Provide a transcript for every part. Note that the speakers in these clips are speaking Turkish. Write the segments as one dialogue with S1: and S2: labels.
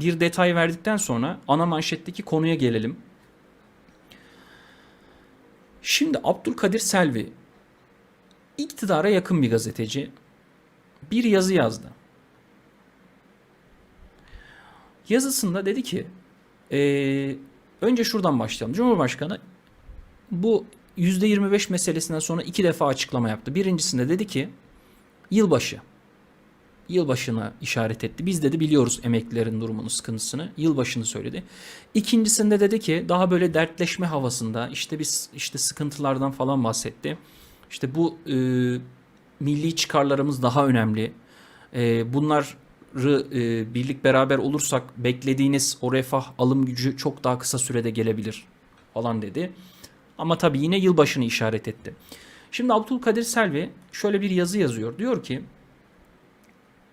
S1: bir detay verdikten sonra ana manşetteki konuya gelelim. Şimdi Abdülkadir Selvi iktidara yakın bir gazeteci bir yazı yazdı. Yazısında dedi ki eee, önce şuradan başlayalım. Cumhurbaşkanı bu %25 meselesinden sonra iki defa açıklama yaptı. Birincisinde dedi ki yılbaşı. Yılbaşına işaret etti. Biz dedi biliyoruz emeklilerin durumunu, sıkıntısını. Yılbaşını söyledi. İkincisinde dedi ki daha böyle dertleşme havasında işte biz işte sıkıntılardan falan bahsetti. İşte bu e, milli çıkarlarımız daha önemli. E, bunları e, birlik beraber olursak beklediğiniz o refah alım gücü çok daha kısa sürede gelebilir falan dedi. Ama tabii yine yılbaşını işaret etti. Şimdi Abdülkadir Selvi şöyle bir yazı yazıyor. Diyor ki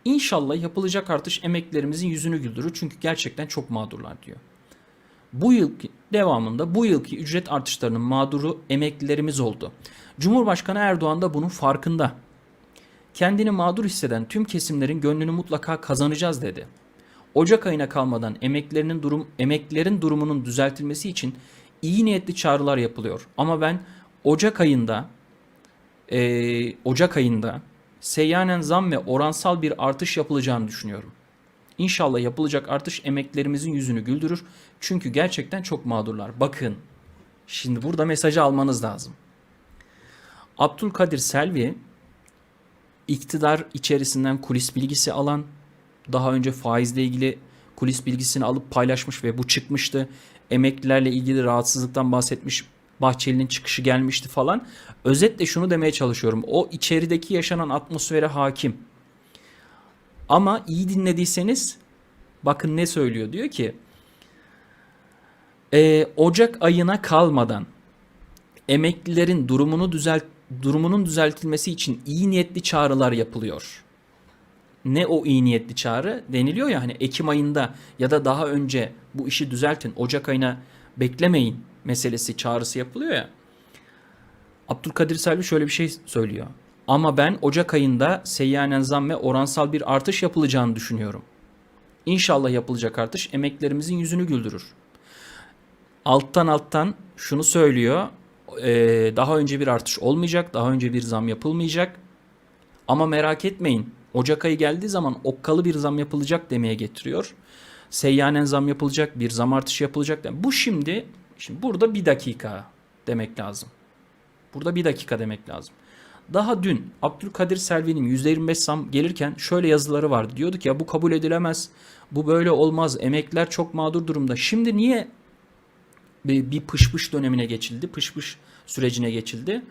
S1: İnşallah yapılacak artış emeklerimizin yüzünü güldürür çünkü gerçekten çok mağdurlar diyor. Bu yıl devamında bu yılki ücret artışlarının mağduru emeklilerimiz oldu. Cumhurbaşkanı Erdoğan da bunun farkında. Kendini mağdur hisseden tüm kesimlerin gönlünü mutlaka kazanacağız dedi. Ocak ayına kalmadan emeklilerin durum emeklilerin durumunun düzeltilmesi için iyi niyetli çağrılar yapılıyor. Ama ben Ocak ayında eee, Ocak ayında seyyanen zam ve oransal bir artış yapılacağını düşünüyorum. İnşallah yapılacak artış emeklerimizin yüzünü güldürür. Çünkü gerçekten çok mağdurlar. Bakın şimdi burada mesajı almanız lazım. Abdülkadir Selvi iktidar içerisinden kulis bilgisi alan, daha önce faizle ilgili kulis bilgisini alıp paylaşmış ve bu çıkmıştı. Emeklilerle ilgili rahatsızlıktan bahsetmiş. Bahçeli'nin çıkışı gelmişti falan. Özetle şunu demeye çalışıyorum. O içerideki yaşanan atmosfere hakim. Ama iyi dinlediyseniz bakın ne söylüyor. Diyor ki "Ee, Ocak ayına kalmadan emeklilerin durumunu düzelt durumunun düzeltilmesi için iyi niyetli çağrılar yapılıyor. Ne o iyi niyetli çağrı? Deniliyor ya hani Ekim ayında ya da daha önce bu işi düzeltin. Ocak ayına beklemeyin meselesi çağrısı yapılıyor ya. Abdülkadir Selvi şöyle bir şey söylüyor. Ama ben Ocak ayında seyyanen zam ve oransal bir artış yapılacağını düşünüyorum. İnşallah yapılacak artış emeklerimizin yüzünü güldürür. Alttan alttan şunu söylüyor. Ee, daha önce bir artış olmayacak. Daha önce bir zam yapılmayacak. Ama merak etmeyin. Ocak ayı geldiği zaman okkalı bir zam yapılacak demeye getiriyor. Seyyanen zam yapılacak, bir zam artışı yapılacak. Bu şimdi, şimdi burada bir dakika demek lazım. Burada bir dakika demek lazım. Daha dün Abdülkadir Selvi'nin %25 zam gelirken şöyle yazıları vardı. Diyordu ki ya bu kabul edilemez. Bu böyle olmaz. Emekliler çok mağdur durumda. Şimdi niye bir, bir pışpış dönemine geçildi? Pışpış sürecine geçildi.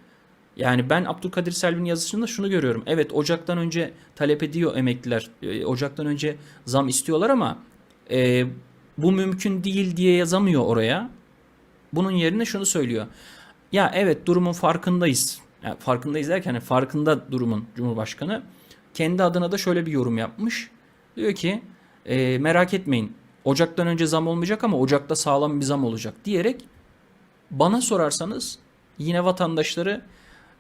S1: Yani ben Abdülkadir Selvi'nin yazısında şunu görüyorum. Evet Ocak'tan önce talep ediyor emekliler. E, Ocak'tan önce zam istiyorlar ama e, bu mümkün değil diye yazamıyor oraya. Bunun yerine şunu söylüyor. Ya evet durumun farkındayız. Yani farkındayız derken hani farkında durumun Cumhurbaşkanı. Kendi adına da şöyle bir yorum yapmış. Diyor ki e, merak etmeyin Ocak'tan önce zam olmayacak ama Ocak'ta sağlam bir zam olacak diyerek bana sorarsanız yine vatandaşları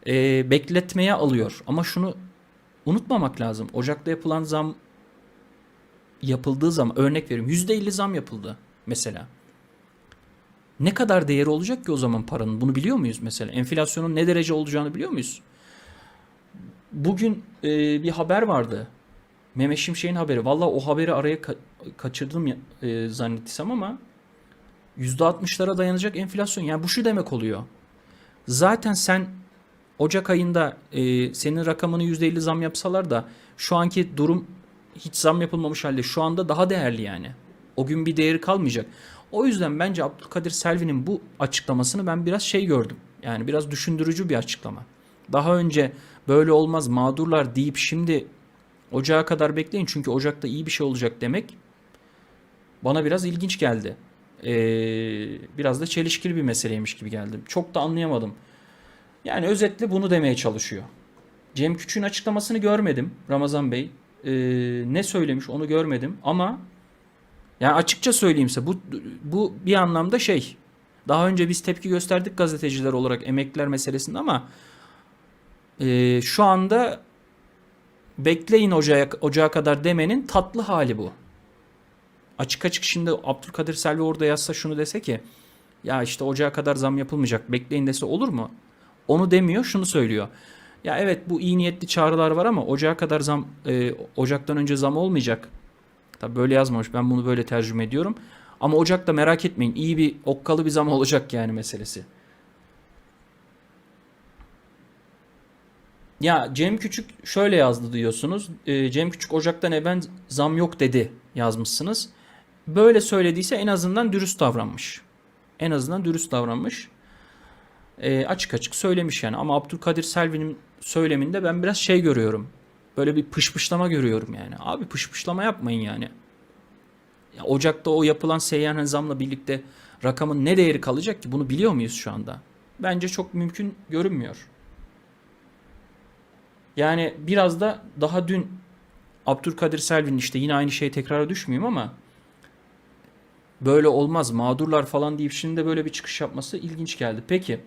S1: e, bekletmeye alıyor. Ama şunu unutmamak lazım. Ocak'ta yapılan zam yapıldığı zaman örnek veriyorum %50 zam yapıldı mesela. Ne kadar değeri olacak ki o zaman paranın? Bunu biliyor muyuz mesela? Enflasyonun ne derece olacağını biliyor muyuz? Bugün e, bir haber vardı. Mehmet Şimşek'in haberi. Valla o haberi araya ka- kaçırdım e, zannettiysem ama %60'lara dayanacak enflasyon. Yani bu şu demek oluyor. Zaten sen Ocak ayında e, senin rakamını %50 zam yapsalar da şu anki durum hiç zam yapılmamış halde şu anda daha değerli yani. O gün bir değeri kalmayacak. O yüzden bence Abdülkadir Selvi'nin bu açıklamasını ben biraz şey gördüm. Yani biraz düşündürücü bir açıklama. Daha önce böyle olmaz mağdurlar deyip şimdi Ocağa kadar bekleyin çünkü Ocak'ta iyi bir şey olacak demek bana biraz ilginç geldi. Ee, biraz da çelişkili bir meseleymiş gibi geldi. Çok da anlayamadım. Yani özetle bunu demeye çalışıyor. Cem Küçük'ün açıklamasını görmedim Ramazan Bey. Ee, ne söylemiş onu görmedim ama yani açıkça söyleyeyimse bu bu bir anlamda şey. Daha önce biz tepki gösterdik gazeteciler olarak emekliler meselesinde ama e, şu anda bekleyin ocağa, ocağa kadar demenin tatlı hali bu. açık açık şimdi Abdülkadir Selvi orada yazsa şunu dese ki ya işte ocağa kadar zam yapılmayacak bekleyin dese olur mu? Onu demiyor şunu söylüyor. Ya evet bu iyi niyetli çağrılar var ama ocağa kadar zam e, Ocak'tan önce zam olmayacak. Tabi böyle yazmamış ben bunu böyle tercüme ediyorum. Ama Ocak'ta merak etmeyin iyi bir okkalı bir zam olacak yani meselesi. Ya Cem Küçük şöyle yazdı diyorsunuz. Ee, Cem Küçük Ocak'tan evvel zam yok dedi yazmışsınız. Böyle söylediyse en azından dürüst davranmış. En azından dürüst davranmış. Ee, açık açık söylemiş yani. Ama Abdülkadir Selvi'nin söyleminde ben biraz şey görüyorum. Böyle bir pışpışlama görüyorum yani. Abi pışpışlama yapmayın yani. Ya Ocak'ta o yapılan seyyan zamla birlikte rakamın ne değeri kalacak ki? Bunu biliyor muyuz şu anda? Bence çok mümkün görünmüyor. Yani biraz da daha dün Abdülkadir Selvi'nin işte yine aynı şeye tekrara düşmeyeyim ama böyle olmaz mağdurlar falan deyip şimdi de böyle bir çıkış yapması ilginç geldi. Peki